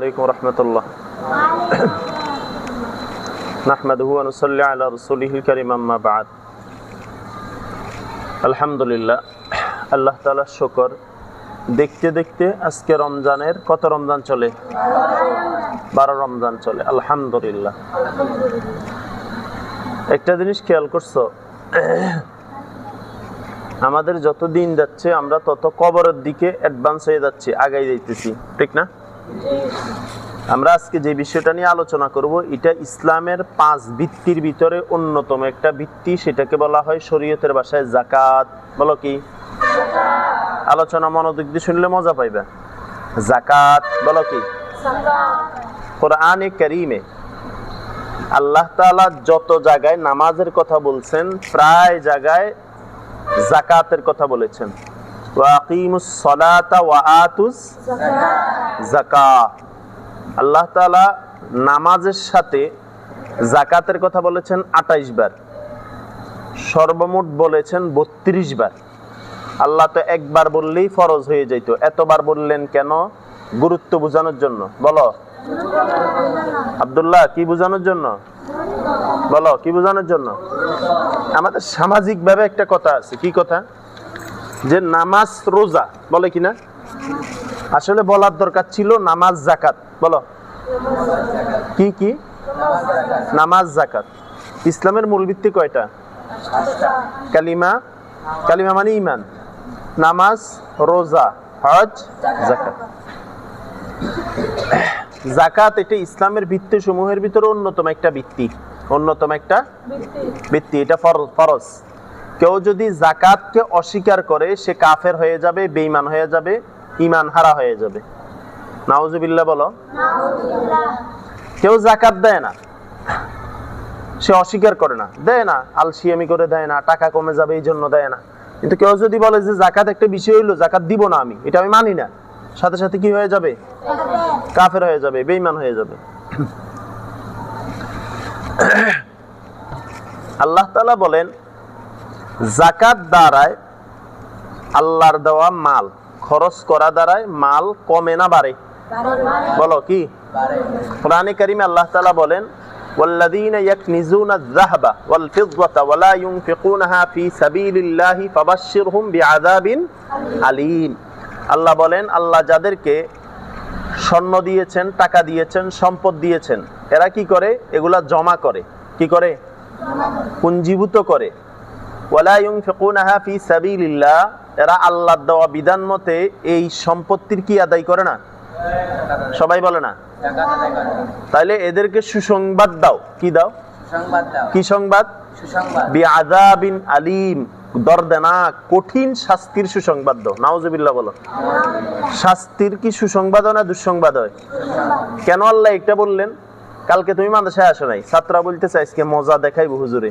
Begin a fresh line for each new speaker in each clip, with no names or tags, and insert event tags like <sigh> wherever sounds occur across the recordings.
আলাইকুম রহমতুল্লাহ। দেখতে দেখতে আজকে রমজানের কত রমজান চলে? বারো রমজান চলে, আলহামদুলিল্লাহ। একটা জিনিস খেয়াল করছ, আমাদের যত দিন যাচ্ছে, আমরা তত কবরের দিকে অ্যাডভান্স হয়ে যাচ্ছি, আগাই যাইতেছি, ঠিক না? আমরা আজকে যে বিষয়টা নিয়ে আলোচনা করব, এটা ইসলামের পাঁচ ভিত্তির ভিতরে অন্যতম একটা ভিত্তি। সেটাকে বলা হয় শরীয়তের ভাষায় জাকাত বলো কি? আলোচনা মনোযোগ দিয়ে শুনলে মজা পাইবে। জাকাত বলো কি? কোরআনে করিমে আল্লাহ তাআলা যত জায়গায় নামাজের কথা বলছেন, প্রায় জায়গায় জাকাতের কথা বলেছেন। আল্লাহ নামাজের সাথে জাকাতের কথা বলেছেন আটাইশ বার। সর্বমোট বলেছেন বত্রিশ বার। আল্লাহ তো একবার বললেই ফরজ হয়ে যেত এতবার বললেন কেন? গুরুত্ব বোঝানোর জন্য। বলো। আব্দুল্লাহ, কি বোঝানোর জন্য? বলো, কি বোঝানোর জন্য? আমাদের সামাজিক ভাবে একটা কথা আছে। কি কথা? যে নামাজ রোজা বলে কিনা? আসলে বলার দরকার ছিল নামাজ জাকাত বলো। কি কি? নামাজ জাকাত। ইসলামের মূল ভিত্তি কয়টা? কালিমা। কালিমা মানে ইমান নামাজ রোজা হজ জাকাত। জাকাত এটা ইসলামের ভিত্তি সমূহের ভিতরে অন্যতম একটা ভিত্তি। অন্যতম একটা ভিত্তি। এটা ফর- ফরজ। কেউ যদি জাকাতকে অস্বীকার করে, সে কাফের হয়ে যাবে, বেঈমান হয়ে যাবে ইমান হারা হয়ে যাবে। নাউজুবিল্লাহ বলো। কেউ জাকাত দেয় না, সে অস্বীকার করে না, দেয় না, আলসিয়ামি করে দেয় না, টাকা কমে যাবে এই জন্য দেয় না। কিন্তু কেউ যদি বলে যে জাকাত একটা বিষয় হইল জাকাত দিব না আমি, এটা আমি মানি না, সাথে সাথে কি হয়ে যাবে? কাফের হয়ে যাবে, বেঈমান হয়ে যাবে। আল্লাহ তাআলা বলেন জাকাত দ্বারায় আল্লাহর দেওয়া মাল খরচ করা দ্বারায় মাল কমে না বাড়ে বলো কি কোরআনে কারিমে আল্লাহ তাআলা বলেন والذين يكنزون الذهب والفضة ولا ينفقونها في سبيل الله فبشرهم بعذاب أليم আল্লাহ বলেন আল্লাহ যাদেরকে স্বর্ণ দিয়েছেন টাকা দিয়েছেন সম্পদ দিয়েছেন এরা কি করে এগুলা জমা করে কি করে পুঞ্জীভূত করে ওয়ালা ইউনফিকুনাহা ফি সাবিলিল্লাহ এরা আল্লাহর দেওয়া বিধান মতে এই সম্পত্তির কি আদায় করে না? সবাই বলে না? তাইলে এদেরকে সুসংবাদ দাও। কি দাও? কি সংবাদ? বিআযাবিন আলিম দর্দনা কঠিন শাস্তির সুসংবাদ দাও। নাউজুবিল্লাহ বলো। শাস্তির কি সুসংবাদ না দুঃসংবাদ হয়? কেন আল্লাহ এটা বললেন? কালকে তুমি মাদ্রাসায় আসো নাই। ছাত্ররা বলতেছে আজকে মজা দেখাইবো হুজুরে।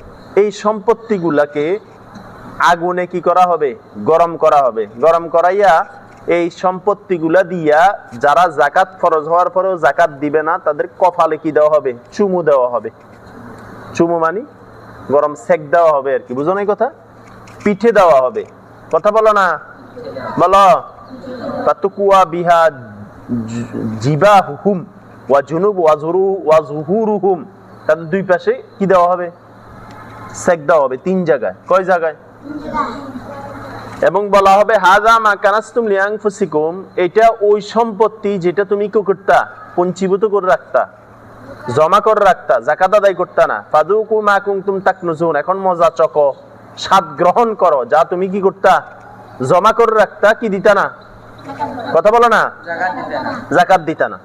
এই সম্পত্তিগুলাকে আগুনে কি করা হবে? গরম করা হবে। গরম করাইয়া এই সম্পত্তিগুলা দিয়া যারা জাকাত ফরজ হওয়ার পরেও জাকাত দিবে না, তাদের কপালে কি দেওয়া হবে? চুমু দেওয়া হবে। চুমু মানি? গরম সেক দেওয়া হবে আর কি। বুঝো না কথা? পিঠে দেওয়া হবে। কথা বলো না। বলো। তাতুকুয়া বিহা জিবা হুকুম ওয়া জুনুব ওয়া জুরু, ওয়া জুহুরুহুম। তাদের দুই পাশে কি দেওয়া হবে? হবে, তিন জায়গায়। কয় জায়গায়? এবং বলা হবে, হাজা মা কানাস্তুম লিয়াংফুসিকুম এটা ওই সম্পত্তি যেটা তুমি কি করতা? পঞ্চীভূত করে রাখতা। জমা করে রাখতা জাকাত আদায় করতা না। মা এখন মজা চক। স্বাদ গ্রহণ করো, যা তুমি কি করতা? জমা করে রাখতা, কি দিতা না? কথা বলো না?
জাকাত দিতে না।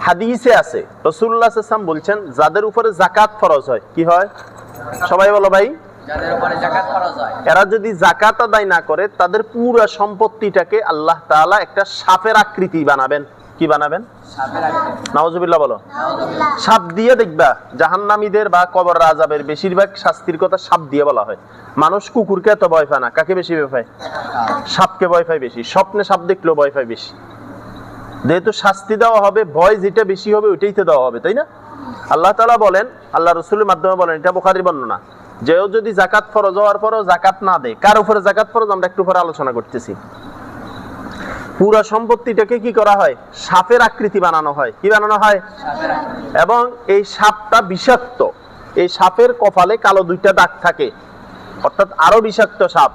হাদিসে আছে রসুল্লাহ বলছেন, যাদের উপরে জাকাত ফরজ হয়, কি হয়? সবাই বলো ভাই। এরা যদি জাকাত আদায় না করে তাদের পুরো সম্পত্তিটাকে আল্লাহ তাআলা একটা সাপের আকৃতি বানাবেন। কি বানাবেন?
সাপের
নওয়াজুবিল্লাহ বলো। সাপ দিয়ে দেখবা জাহান্নামীদের বা কবর রাজাবের বেশিরভাগ শাস্তির কথা সাপ দিয়ে বলা হয়। মানুষ কুকুরকে এত ভয় পায় না। কাকে বেশি ভয় পায়? সাপকে ভয় পায় বেশি। স্বপ্নে সাপ দেখলেও ভয় পায় বেশি। যেহেতু শাস্তি দেওয়া হবে ভয় যেটা বেশি হবে ওইটাই তো দেওয়া হবে তাই না? আল্লাহ তালা বলেন আল্লাহ রসুলের মাধ্যমে বলেন এটা বোখারি বর্ণনা। যেও যদি জাকাত ফরজ হওয়ার পরও জাকাত না দেয় কার উপরে জাকাত ফরজ? আমরা একটু পরে আলোচনা করতেছি। পুরা সম্পত্তিটাকে কি করা হয়? সাপের আকৃতি বানানো হয়। কি বানানো হয়? এবং এই সাপটা বিষাক্ত। এই সাপের কপালে কালো দুইটা দাগ থাকে। অর্থাৎ আরও বিষাক্ত সাপ।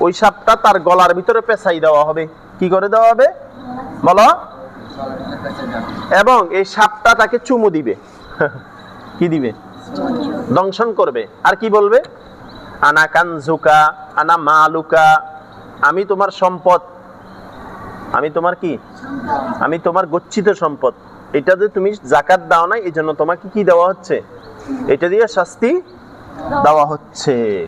ওই সাপটা তার গলার ভিতরে পেঁচাই দেওয়া হবে। কি করে দেওয়া হবে? বলো। এবং এই সাপটা তাকে চুমু দিবে। <laughs> কি দিবে? দংশন করবে। আর কি বলবে? আনা কানজুকা, আনা মালুকা, আমি তোমার সম্পদ। আমি তোমার কি? আমি তোমার গচ্ছিত সম্পদ। এটা যে তুমি জাকাত দাও না এই জন্য তোমাকে কি দেওয়া হচ্ছে? এটা দিয়ে শাস্তি দেওয়া হচ্ছে।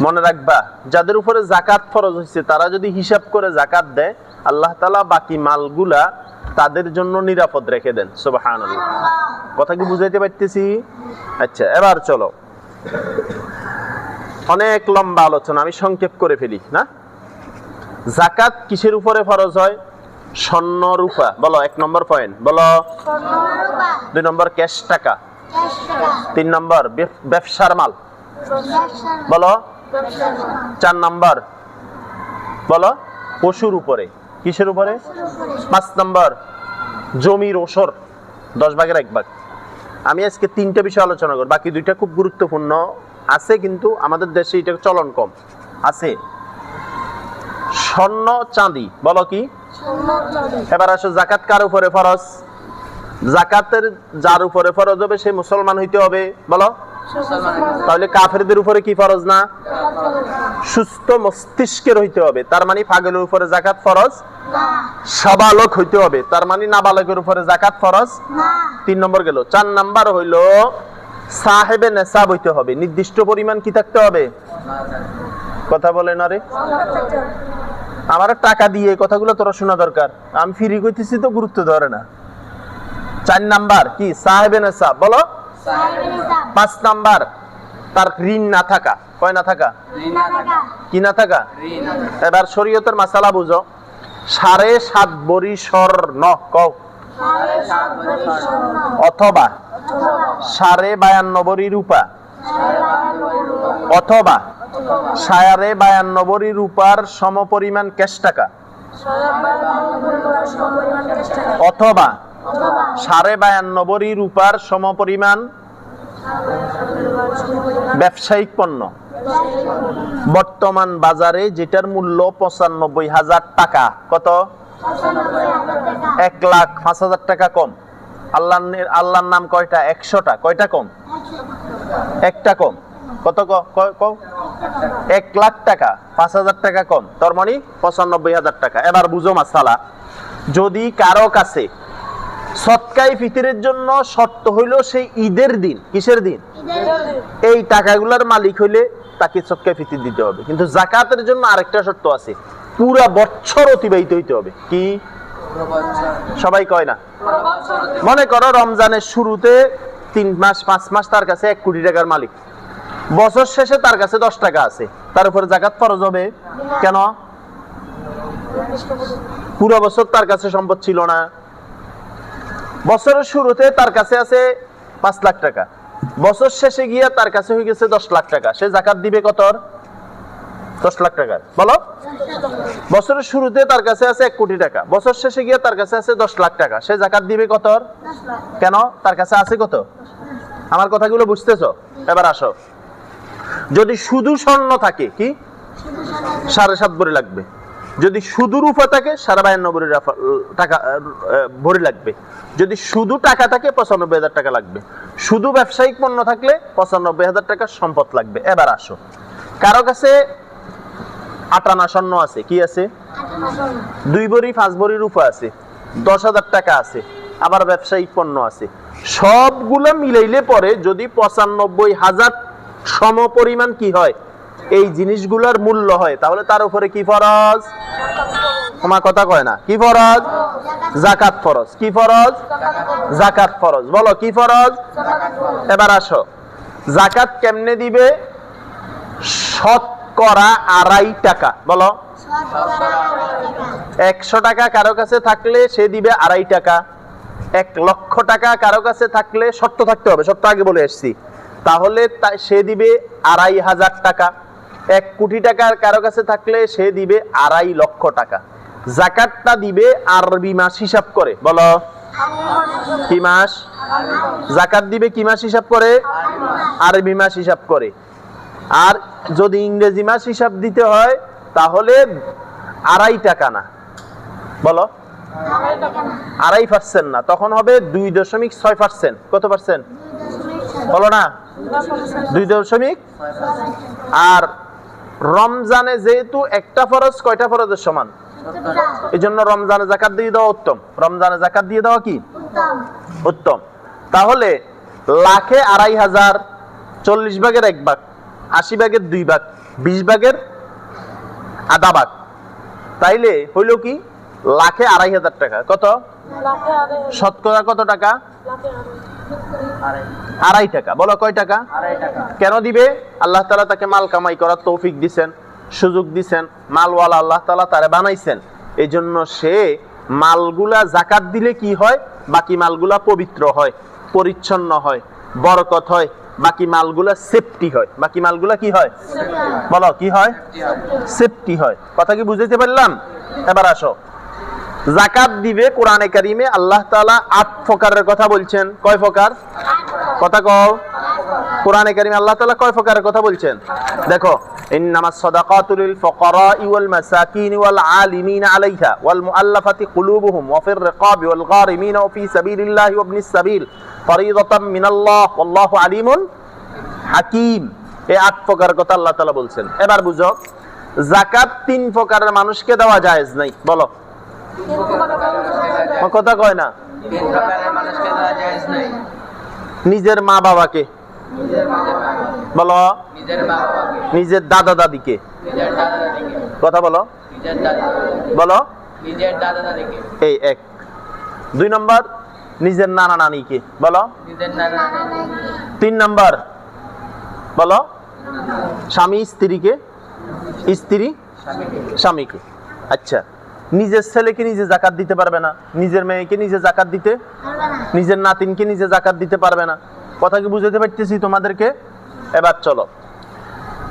মনে রাখবা, যাদের উপরে জাকাত ফরজ হয়েছে তারা যদি হিসাব করে জাকাত দেয়, আল্লাহ তালা বাকি মালগুলা তাদের জন্য নিরাপদ রেখে দেন সুবাহান কথা কি বুঝাইতে পারতেছি? আচ্ছা এবার চলো। অনেক লম্বা আলোচনা, আমি সংক্ষেপ করে ফেলি, না? জাকাত কিসের উপরে ফরজ হয়? স্বর্ণ রূপা। বলো, এক নম্বর পয়েন্ট বলো। দুই নম্বর, ক্যাশ টাকা। তিন নম্বর, ব্যব- ব্যবসার মাল। বলো। চার নম্বর, বলো, পশুর উপরে। কিসের উপরে? পাঁচ নম্বর জমির ওসর দশ ভাগের এক ভাগ। আমি আজকে তিনটা বিষয় আলোচনা করব। বাকি দুইটা খুব গুরুত্বপূর্ণ আছে কিন্তু আমাদের দেশে এটা চলন কম। আছে। স্বর্ণ চাঁদি বলো কি? এবার আসো জাকাত কার উপরে ফরজ? জাকাতের যার উপরে ফরজ হবে সে মুসলমান হইতে হবে বলো? তাহলে কাফেরদের উপরে কি ফরজ না? সুস্থ মস্তিষ্কের হইতে হবে। তার মানে পাগলের উপরে জাকাত ফরজ? সাবালক হইতে হবে। তার মানে নাবালকের উপরে জাকাত ফরজ? তিন নম্বর গেল। চার নাম্বার হইল সাহেবে নেশাব হইতে হবে। নির্দিষ্ট পরিমাণ কি থাকতে হবে? কথা বলেন আরে আমার টাকা দিয়ে এই কথাগুলো তোরা শোনা দরকার। আমি ফিরি কইতেছি তো গুরুত্ব ধরে না। চার নাম্বার কি? সাহেবে নেশাব বলো। পাঁচ নাম্বার। তার ঋণ না থাকা। কয় না থাকা? কি না থাকা? এবার শরীয়তের মাসালা বুঝো। সাড়ে সাত বড়ি স্বর্ণ কও। অথবা সাড়ে বায়ান্ন বড়ি রূপা। অথবা সাড়ে বায়ান্ন বড়ি রূপার সমপরিমাণ ক্যাশ টাকা। অথবা। সাড়ে বায়ান্ন বড়ি রূপার সমপরিমাণ ব্যবসায়িক পণ্য। বর্তমান বাজারে যেটার মূল্য পঁচানব্বই হাজার টাকা, কত? এক লাখ পাঁচ হাজার টাকা কম। আল্লাহ আল্লাহর নাম কয়টা? একশোটা। কয়টা কম? একটা কম। কত ক- ক- ক- এক লাখ টাকা। পাঁচ হাজার টাকা কম। তোর মানে পঁচানব্বই হাজার টাকা। এবার বুঝো মাসালা। যদি কারও কাছে সৎকাই ফিতরের জন্য শর্ত হইল সেই ঈদের দিন। কিসের দিন? এই টাকাগুলার মালিক হইলে তাকে সৎকাই ফিতির দিতে হবে। কিন্তু জাকাতের জন্য আরেকটা শর্ত আছে। পুরা বছর অতিবাহিত হইতে হবে। কি? সবাই কয় না? মনে করো রমজানের শুরুতে তিন মাস পাঁচ মাস তার কাছে এক কোটি টাকার মালিক। বছর শেষে তার কাছে দশ টাকা আছে। তার উপরে জাকাত ফরজ হবে? কেন? পুরো বছর তার কাছে সম্পদ ছিল না। বছরের শুরুতে তার কাছে আছে পাঁচ লাখ টাকা। বছর শেষে গিয়ে তার কাছে হয়ে গেছে দশ লাখ টাকা। সে জাকাত দিবে কত দশ লাখ টাকা বলো? বছরের শুরুতে তার কাছে আছে এক কোটি টাকা। বছর শেষে গিয়ে তার কাছে আছে দশ লাখ টাকা। সে জাকাত দিবে কত কেন? তার কাছে আছে কত? আমার কথাগুলো বুঝতেছো? এবার আসো। যদি শুধু স্বর্ণ থাকে, কি? সাড়ে সাত ভরি লাগবে। যদি শুধু রূপা থাকে সাড়ে বায়ান্ন ভরি রাফা- টাকা ভরি লাগবে। যদি শুধু টাকা থাকে, পঁচানব্বই হাজার টাকা লাগবে। শুধু ব্যবসায়িক পণ্য থাকলে, পঁচানব্বই হাজার টাকা সম্পদ লাগবে। এবার আসো। কারও কাছে আটানা স্বর্ণ আছে, কি আছে? দুই ভরি, পাঁচ ভরি রূপা আছে, দশ হাজার টাকা আছে, আবার ব্যবসায়িক পণ্য আছে। সবগুলো মিলাইলে পরে যদি পঁচানব্বই হাজার সম পরিমাণ কি হয়? এই জিনিসগুলোর মূল্য হয়, তাহলে তার উপরে কি ফরজ? তোমার কথা কয় না। কি ফরজ? জাকাত ফরজ। কি ফরজ? জাকাত ফরজ। বলো, কি ফরজ? এবার আসো। জাকাত কেমনে দিবে? শতকরা আড়াই টাকা। বলো। একশো টাকা কারও কাছে থাকলে সে দিবে আড়াই টাকা। এক লক্ষ টাকা কারও কাছে থাকলে সত্য থাকতে হবে সত্য আগে বলে এসছি। তাহলে সে দিবে আড়াই হাজার টাকা। এক কোটি টাকা কারও কাছে থাকলে সে দিবে আড়াই লক্ষ টাকা। জাকাতটা দিবে আরবি মাস হিসাব করে। বলো। কি মাস? জাকাত দিবে কি মাস হিসাব করে? আরবি মাস হিসাব করে। আর যদি ইংরেজি মাস হিসাব দিতে হয়, তাহলে আড়াই টাকা না। বলো। আড়াই পার্সেন্ট না। তখন হবে দুই দশমিক ছয় পার্সেন্ট কত পার্সেন্ট বলো না। দুই দশমিক? আর রমজানে যেহেতু একটা ফরজ কয়টা ফরজের সমান? এই জন্য রমজানে জাকাত দিয়ে দেওয়া উত্তম। রমজানে জাকাত দিয়ে দেওয়া কি? উত্তম। তাহলে লাখে আড়াই হাজার চল্লিশ ভাগের এক ভাগ আশি ভাগের দুই ভাগ বিশ ভাগের আধা ভাগ। তাইলে হইল কি? লাখে আড়াই হাজার টাকা। কত? শতকরা কত টাকা? আড়াই টাকা। বলো কয় টাকা? কেন দিবে? আল্লাহ তালা তাকে মাল কামাই করার তৌফিক দিছেন সুযোগ দিছেন মালওয়ালা আল্লাহ তালা তারে বানাইছেন। এই জন্য সে মালগুলা জাকাত দিলে কি হয়? বাকি মালগুলা পবিত্র হয় পরিচ্ছন্ন হয় বরকত হয় বাকি মালগুলা সেফটি হয়। বাকি মালগুলা কি হয়? বলো কি হয়? সেফটি হয়। কথা কি বুঝাইতে পারলাম? এবার আসো। জাকাত দিবে কোরআনে কারিমে, আল্লাহ তাআলা আট প্রকারের কথা বলছেন। কয় প্রকার? কথা কও। কোরআনে কারিমে আল্লাহ তালা কয় প্রকারের কথা বলছেন? দেখো, ইন্নামাস সাদাকাতু লিল ফুকারাই ওয়াল মাসাকিন ওয়াল আলিমিন আলাইহা ওয়াল মুআল্লাফাতি কুলুবুহুম ওয়া ফির রিকাবি ওয়াল গারিমিন ওয়া ফি সাবিলিল্লাহি ওয়া ইবনিস সাবিল ফরিদাতাম মিনাল্লাহ ওয়াল্লাহু আলিমুন হাকিম। এই আট প্রকারের কথা আল্লাহ তাআলা বলছেন। এবার বুঝো, জাকাত তিন প্রকারের মানুষকে দেওয়া জায়েজ নাই। বলো। কথা কয় না? নিজের মা বাবাকে। বলো।
নিজের
দাদা দাদিকে। কথা বলো। বলো। এই এক। দুই নম্বর, নিজের নানা নানিকে। বলো। তিন নম্বর, বলো। স্বামী স্ত্রীকে? স্ত্রী?
স্বামীকে।
আচ্ছা। নিজের ছেলেকে নিজে জাকাত দিতে পারবে না নিজের মেয়েকে নিজে জাকাত দিতে নিজের নাতিনকে নিজে জাকাত দিতে পারবে না। কথা কি বুঝাতে পারতেছি তোমাদেরকে? এবার চলো।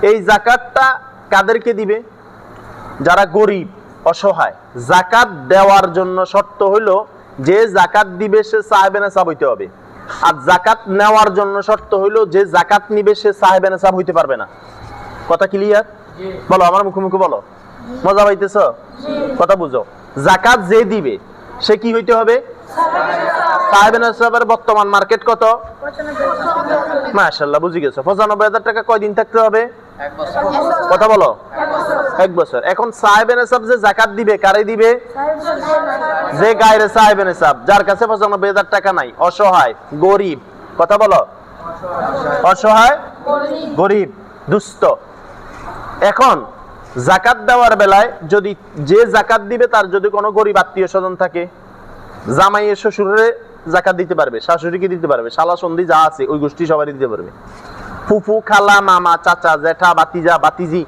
এই জাকাতটা কাদেরকে দিবে? যারা গরিব অসহায় জাকাত দেওয়ার জন্য শর্ত হইল যে জাকাত দিবে সে সাহেবে নেশাব হইতে হবে। আর জাকাত নেওয়ার জন্য শর্ত হইল যে জাকাত নিবে সে সাহেবে নেশাব হইতে পারবে না। কথা ক্লিয়ার বলো আমার মুখোমুখি বলো। মজা পাইতেছ? কথা বুঝো। জাকাত যে দিবে সে কি হইতে হবে? বর্তমান মার্কেট কত? মাশাল্লাহ বুঝি গেছো। পঁচানব্বই হাজার টাকা কয়দিন থাকতে হবে? কথা বলো। এক বছর। এখন সাহেবেন সাহেব যে জাকাত দিবে কারে দিবে? যে গায়ের সাহেবেন সাহেব যার কাছে পঁচানব্বই হাজার টাকা নাই অসহায় গরিব। কথা বলো। অসহায় গরিব দুস্থ। এখন জাকাত দেওয়ার বেলায় যদি যে জাকাত দিবে, তার যদি কোনো গরিব আত্মীয় স্বজন থাকে জামাই শ্বশুরে জাকাত দিতে পারবে শাশুড়িকে দিতে পারবে? শালা সন্ধি যা আছে, ওই গোষ্ঠী সবাই দিতে পারবে। ফুফু, খালা, মামা, চাচা জেঠা বাতিজা বাতিজি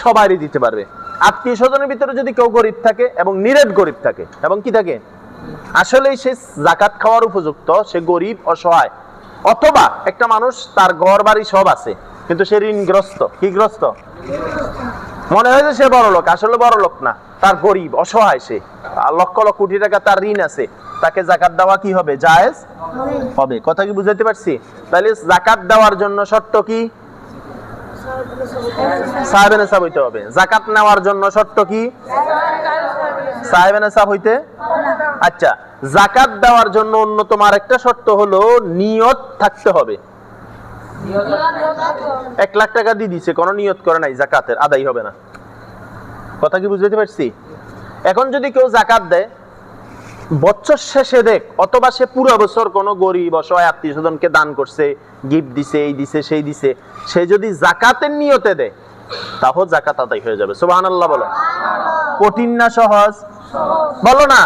সবারই দিতে পারবে। আত্মীয় স্বজনের ভিতরে যদি কেউ গরিব থাকে এবং নিরেট গরিব থাকে, এবং কি থাকে? আসলেই সে জাকাত খাওয়ার উপযুক্ত, সে গরিব, অসহায়। অথবা একটা মানুষ তার ঘর বাড়ি সব আছে কিন্তু সে ঋণগ্রস্ত। কি গ্রস্ত? মনে হয় যে সে বড় লোক, আসলে বড় লোক না। তার গরিব, অসহায় সে। লক্ষ লক্ষ কোটি টাকা তার ঋণ আছে। তাকে জাকাত দেওয়া কি হবে? জায়েজ? হবে। কথা কি বুঝাইতে পারছি? তাহলে জাকাত দেওয়ার জন্য শর্ত কি? সাহেবেন সাহেব হইতে হবে। জাকাত নেওয়ার জন্য শর্ত কি? সাহেবেন সাহেব হইতে? আচ্ছা জাকাত দেওয়ার জন্য অন্যতম আরেকটা শর্ত হলো নিয়ত থাকতে হবে। এক লাখ টাকা দিয়ে দিছে, কোনো নিয়ত করে নাই জাকাতের, আদায় হবে না। কথা কি বুঝতে পারছি? এখন যদি কেউ জাকাত দেয়, বছর শেষে দেখ, অথবা সে পুরো বছর কোনো গরিব, অসহায় আত্মীয় স্বজনকে দান করছে, গিফট দিছে, এই দিছে, সেই দিছে, সে যদি জাকাতের নিয়তে দেয়, তাহলে জাকাত আদায় হয়ে যাবে। সুবহানাল্লাহ বলো। কঠিন না সহজ? বলো না।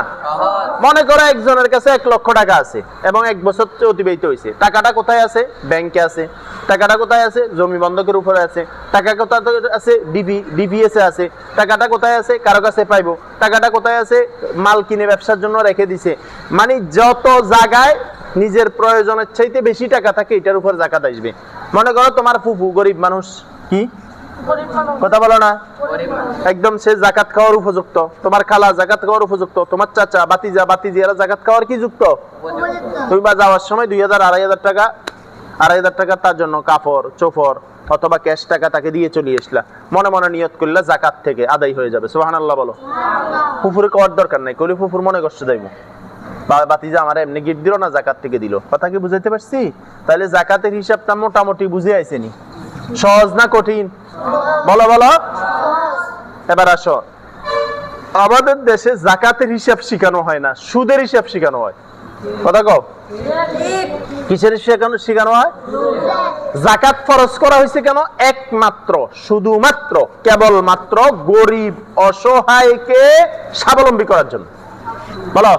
মনে করো একজনের কাছে এক লক্ষ টাকা আছে এবং এক বছর অতিবাহিত হয়েছে। টাকাটা কোথায় আছে? ব্যাংকে আছে। টাকাটা কোথায় আছে? জমি বন্ধকের উপরে আছে। টাকা কোথায় আছে? ডিবি ডিবিএস এ আছে। টাকাটা কোথায় আছে? কারও কাছে পাইবো। টাকাটা কোথায় আছে? মাল কিনে ব্যবসার জন্য রেখে দিছে। মানে যত জায়গায় নিজের প্রয়োজনের চাইতে বেশি টাকা থাকে, এটার উপর জাকাত আসবে। মনে করো তোমার ফুফু গরিব মানুষ। কি? কথা বলো না। একদম সে জাকাত খাওয়ার উপযুক্ত। তোমার খালা জাকাত খাওয়ার উপযুক্ত, তোমার চাচা বাতিজা বাতিজি এরা জাকাত খাওয়ার কি যুক্ত? তুমি বা যাওয়ার সময় দুই হাজার, আড়াই হাজার টাকা, আড়াই হাজার টাকা তার জন্য কাপড় অথবা ক্যাশ টাকা তাকে দিয়ে চলে আসলা। মনে মনে নিয়ত করলে জাকাত থেকে আদায় হয়ে যাবে। সোহান আল্লাহ বলো। ফুফুরে খাওয়ার দরকার নাই। কলি ফুফুর মনে কষ্ট দেব বাতিজা আমার এমনি গিফট দিল না, জাকাত থেকে দিল। কথা কি বুঝাইতে পারছি? তাহলে জাকাতের হিসাবটা মোটামুটি বুঝে আইসেনি সহজ না কঠিন? বলো বলো। এবার আসো। আমাদের দেশে জাকাতের হিসাব শেখানো হয় না সুদের হিসাব শেখানো হয়। কথা কও। কিসের শেখানো শেখানো হয়? জাকাত ফরজ করা হয়েছে কেন? একমাত্র শুধুমাত্র কেবলমাত্র গরিব অসহায়কে স্বাবলম্বী করার জন্য। বলো।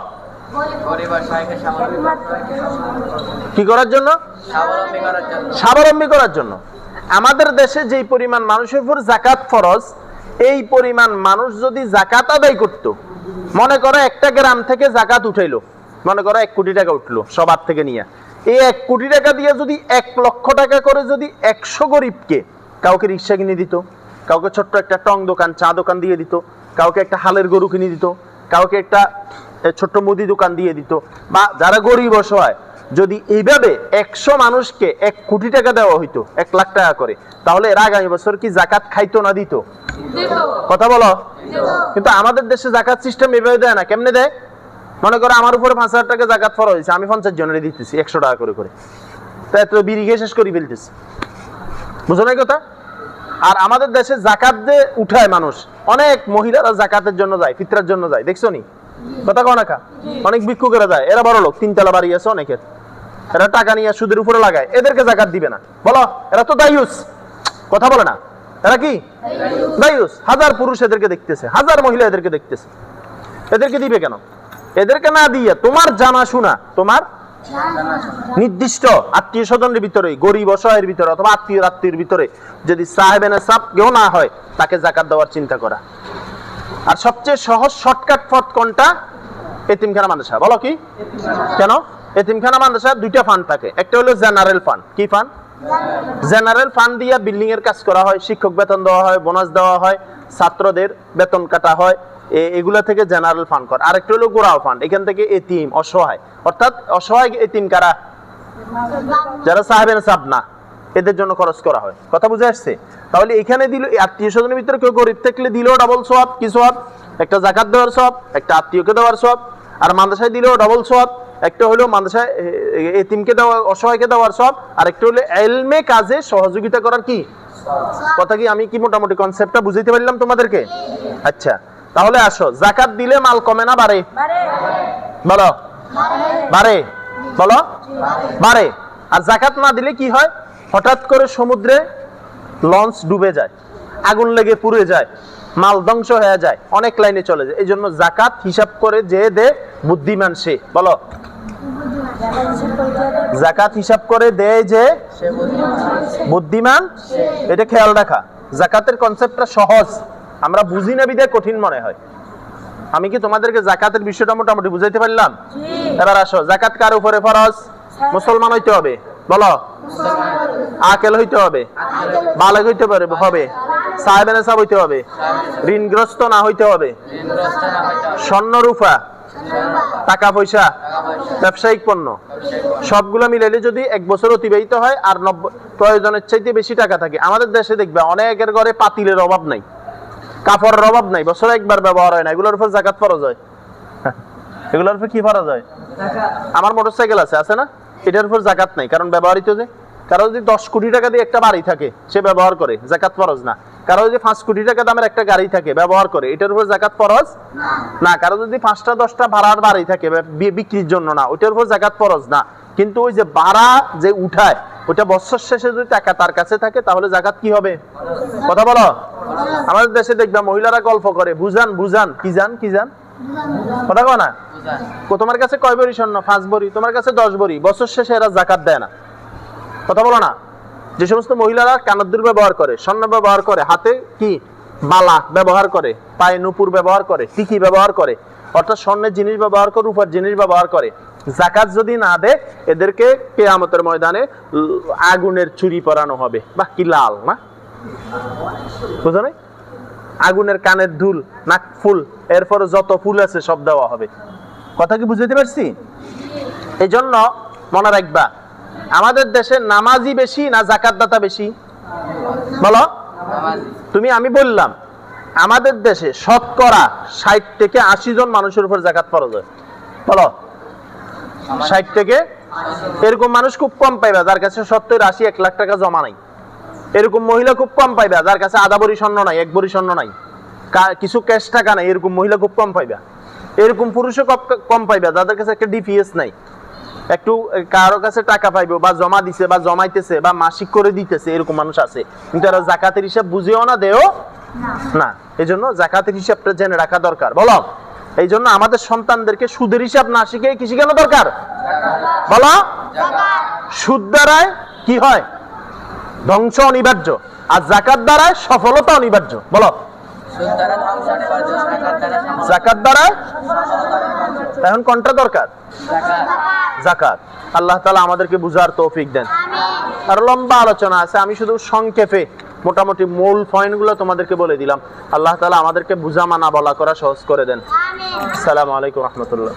কি করার জন্য।
স্বাবলম্বী করার জন্য।
আমাদের দেশে যেই পরিমাণ মানুষের উপর জাকাত ফরজ, এই পরিমাণ মানুষ যদি জাকাত আদায় করত, মনে করো একটা গ্রাম থেকে জাকাত উঠাইলো, মনে করো এক কোটি টাকা উঠল সবার থেকে নিয়ে। এই এক কোটি টাকা দিয়ে যদি এক লক্ষ টাকা করে যদি একশো গরিবকে কাউকে রিক্সা কিনে দিত, কাউকে ছোট্ট একটা টং দোকান, চা দোকান দিয়ে দিত, কাউকে একটা হালের গরু কিনে দিত, কাউকে একটা ছোট্ট মুদি দোকান দিয়ে দিত, বা যারা গরিব অসহায় যদি এইভাবে একশো মানুষকে এক কোটি টাকা দেওয়া হইতো, এক লাখ টাকা করে, তাহলে এর আগামী বছর কি জাকাত খাইতো না দিত? কথা বলো। কিন্তু আমাদের দেশে জাকাত সিস্টেম এভাবে দেয় না, কেমনে দেয়? মনে করো আমার উপরে পাঁচ হাজার টাকা জাকাত ফর হয়েছে, আমি পঞ্চাশ জনের দিতেছি, একশো টাকা করে করে। তাই তো বিড়ি শেষ করে ফেলতেছি। বুঝো না কথা? আর আমাদের দেশে জাকাত যে উঠায় মানুষ, অনেক মহিলারা জাকাতের জন্য যায়, ফিতরার জন্য যায়, দেখছ নি? কথা কও না কা? অনেক ভিক্ষুকেরা যায়, এরা বড় লোক তিনতলা বাড়ি আছে অনেকের। এরা টাকা নিয়ে সুদের উপরে লাগায়, এদেরকে জাকাত দিবে না। বলো, এরা তো দায়ুস। কথা বলে না। এরা কি? দায়ুস। হাজার পুরুষ এদেরকে দেখতেছে, হাজার মহিলা এদেরকে দেখতেছে। এদেরকে দিবে কেন? এদেরকে না দিয়ে তোমার জানা শোনা তোমার নির্দিষ্ট আত্মীয় স্বজনের ভিতরে, গরিব অসহায়ের ভিতরে অথবা আত্মীয় আত্মীয়ের ভিতরে যদি সাহেবেনে সাপ কেউ না হয়, তাকে জাকাত দেওয়ার চিন্তা করা। আর সবচেয়ে সহজ শর্টকাট পথ কোনটা? এতিমখানা মাদ্রাসা। বলো কি? কেন? এতিমখানা মাদ্রাসা দুইটা ফান্ড থাকে। একটা হলো জেনারেল ফান্ড কি ফান্ড জেনারেল ফান্ড দিয়ে বিল্ডিং এর কাজ করা হয়, শিক্ষক বেতন দেওয়া হয় বোনাস দেওয়া হয়, ছাত্রদের বেতন কাটা হয় এগুলা থেকে জেনারেল ফান্ড কর। আরেকটা হলো গোড়াও ফান্ড এখান থেকে এতিম, অসহায়। অর্থাৎ অসহায় এতিম কারা? যারা সাহেবের সাব না, এদের জন্য খরচ করা হয়। কথা বুঝে আসছে? তাহলে এখানে দিল আত্মীয় স্বজনের ভিতরে কেউ গরিব থাকলে দিলেও ডাবল সব কি সব একটা জাকাত দেওয়ার সব একটা আত্মীয়কে দেওয়ার সব আর মাদ্রাসায় দিলেও ডাবল সব একটা হলো মাদ্রাসায় এতিমকে দেওয়া, অসহায়কে দেওয়ার সব, আর একটা হলো এলমে কাজে সহযোগিতা করার কি? কথা কি, আমি কি মোটামুটি কনসেপ্টটা বুঝাইতে পারলাম তোমাদেরকে? আচ্ছা তাহলে আসো, জাকাত দিলে মাল কমে না, বাড়ে? বলো। বাড়ে? বলো। বাড়ে। আর জাকাত না দিলে কি হয়? হঠাৎ করে সমুদ্রে লঞ্চ ডুবে যায়, আগুন লেগে পুড়ে যায়, মাল ধ্বংস হয়ে যায়, অনেক লাইনে চলে যায়। এই জন্য জাকাত হিসাব করে যে দে, বুদ্ধিমান সে। বলো। জাকাত হিসাব করে দেয় যে
বুদ্ধিমান
বুদ্ধিমান এটা খেয়াল রাখা। জাকাতের কনসেপ্টটা সহজ। আমরা বুঝি না বিদায় কঠিন মনে হয়। আমি কি তোমাদেরকে জাকাতের বিষয়টা মোটামুটি বুঝাইতে পারলাম? এবার আসো জাকাত কার উপরে ফরজ? মুসলমান হইতে হবে। বলো। আকেল হইতে হবে। বালেক হইতে পারে হবে। সাহেব হইতে হবে। ঋণগ্রস্ত না হইতে হবে।
ঋণগ্রস্ত
টাকা পয়সা ব্যবসায়িক পণ্য সবগুলো মিলাইলে যদি এক বছর অতিবাহিত হয় আর নব্বই প্রয়োজনের চাইতে বেশি টাকা থাকে। আমাদের দেশে দেখবে অনেকের ঘরে পাতিলের অভাব নাই কাপড়ের অভাব নাই বছরে একবার ব্যবহার হয় না এগুলোর উপর জাকাত ফরজ হয়। <laughs> এগুলোর উপর কি ফরজ হয়? আমার মোটরসাইকেল আছে আছে না? এটার উপর জাকাত নাই কারণ ব্যবহৃত যে কারও যদি দশ কোটি টাকা দিয়ে একটা বাড়ি থাকে সে ব্যবহার করে জাকাত ফরজ না। কারও যদি পাঁচ কোটি টাকা দামের একটা গাড়ি থাকে ব্যবহার করে এটার উপর জাকাত ফরজ না। কারও যদি পাঁচটা দশটা ভাড়ার বাড়ি থাকে বিক্রির জন্য না ওইটার উপর জাকাত ফরজ না। কিন্তু ওই যে ভাড়া যে উঠায় ওটা বছর শেষে যদি টাকা তার কাছে থাকে তাহলে জাকাত কি হবে? কথা বলো। আমাদের দেশে দেখবা মহিলারা গল্প করে বুঝান বুঝান কি জান কি জান? কথা কও না? তোমার কাছে কয় বড়ি স্বর্ণ? পাঁচ বড়ি। তোমার কাছে দশ বড়ি। বছর শেষে এরা জাকাত দেয় না। কথা বলো না। যে সমস্ত মহিলারা কানদ্দুর ব্যবহার করে, স্বর্ণ ব্যবহার করে, হাতে কি? বালা ব্যবহার করে, পায়ে নুপুর ব্যবহার করে, টিকি ব্যবহার করে, অর্থাৎ স্বর্ণের জিনিস ব্যবহার করে উপর জিনিস ব্যবহার করে। জাকাত যদি না দেয়, এদেরকে কেয়ামতের ময়দানে আগুনের চুরি পরানো হবে। বা কি লাল না বুঝো নাই? আগুনের কানের দুল নাক ফুল এরপরে যত ফুল আছে সব দেওয়া হবে। কথা কি বুঝতে পারছি? এই জন্য মনে রাখবা আমাদের দেশে নামাজি বেশি না জাকাত দাতা বেশি? বলো। তুমি, আমি বললাম, আমাদের দেশে শতকরা ষাট থেকে আশি জন মানুষের উপর জাকাত ফরজ হয়। বলো। ষাট থেকে এরকম মানুষ খুব কম পাইবা, যার কাছে সত্তর, আশি, এক লাখ টাকা জমা নাই। এরকম মহিলা খুব কম পাইবা, যার কাছে আধা বড়ি স্বর্ণ নাই, এক বড়ি স্বর্ণ নাই। কিছু ক্যাশ টাকা নাই, এরকম মহিলা খুব কম পাইবা। এরকম পুরুষও কম- পাইবা, যাদের কাছে একটা ডিপিএস নাই। একটু কারও কাছে টাকা পাইবো বা জমা দিছে বা জমাইতেছে বা মাসিক করে দিতেছে এরকম মানুষ আছে। কিন্তু এরা জাকাতের হিসাব বুঝেও না দেও না। এই জন্য জাকাতের হিসাবটা জেনে রাখা দরকার। বলো? এই জন্য আমাদের সন্তানদেরকে সুদের হিসাব না শিখে কি শিখানো দরকার? বলো? সুদ দ্বারায় কি হয়? ধ্বংস অনিবার্য। আর জাকাত দ্বারায় সফলতা অনিবার্য। বলো?
জাকাত দ্বারা?
এখন কোনটা দরকার?
জাকাত।
জাকাত। আল্লাহ তালা আমাদেরকে বুঝার তৌফিক দেন। আর লম্বা আলোচনা আছে আমি শুধু সংক্ষেপে মোটামুটি মূল পয়েন্টগুলো তোমাদেরকে বলে দিলাম। আল্লাহ তালা আমাদেরকে বুঝা মানা বলা করা সহজ করে দেন। আসসালাম আলাইকুম রহমতুল্লাহ।